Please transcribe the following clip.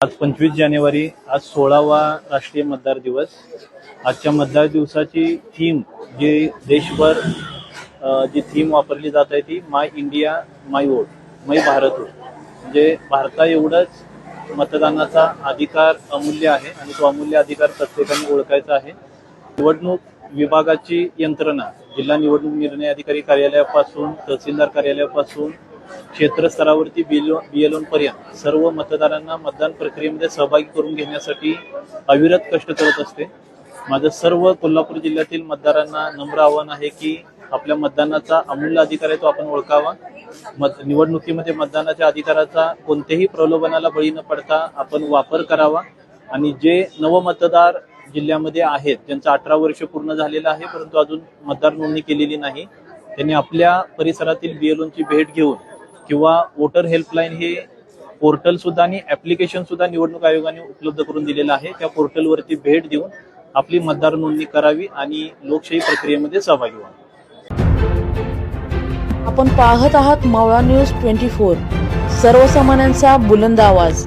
आज पंचवीस जानेवारी आज सोळावा राष्ट्रीय मतदार दिवस. आजच्या मतदार दिवसाची थीम जी देशभर जी थीम वापरली जात आहे ती माय इंडिया माय वोट मै भारत वोट म्हणजे भारता एवढंच मतदानाचा अधिकार अमूल्य आहे आणि तो अमूल्य अधिकार प्रत्येकाने ओळखायचा आहे. निवडणूक विभागाची यंत्रणा जिल्हा निवडणूक निर्णय अधिकारी कार्यालयापासून तहसीलदार कार्यालयापासून क्षेत्रस्तरावरती बीएलओन पर्यंत सर्व मतदारांना मतदान प्रक्रियेमध्ये सहभागी करून घेण्यासाठी अविरत कष्ट करत असते. माझं सर्व कोल्हापूर जिल्ह्यातील मतदारांना नम्र आव्हान आहे की आपल्या मतदानाचा अमूल्य अधिकार आहे तो आपण ओळखावा. मत निवडणुकीमध्ये मतदानाच्या अधिकाराचा कोणत्याही प्रलोभनाला बळी न पडता आपण वापर करावा. आणि जे नवमतदार जिल्ह्यामध्ये आहेत ज्यांचं अठरा वर्ष पूर्ण झालेलं आहे परंतु अजून मतदार नोंदणी केलेली नाही त्यांनी आपल्या परिसरातील बीएलओनची भेट घेऊन किंवा वोटर हेल्पलाईन हे पोर्टल सुद्धा आणि ऍप्लिकेशन सुद्धा निवडणूक आयोगाने उपलब्ध करून दिलेलं आहे. त्या पोर्टलवरती भेट देऊन आपली मतदार नोंदणी करावी आणि लोकशाही प्रक्रियेमध्ये सहभागी व्हावी. आपण पाहत आहात मावळा न्यूज ट्वेंटी फोर. सर्वसामान्यांचा बुलंद आवाज.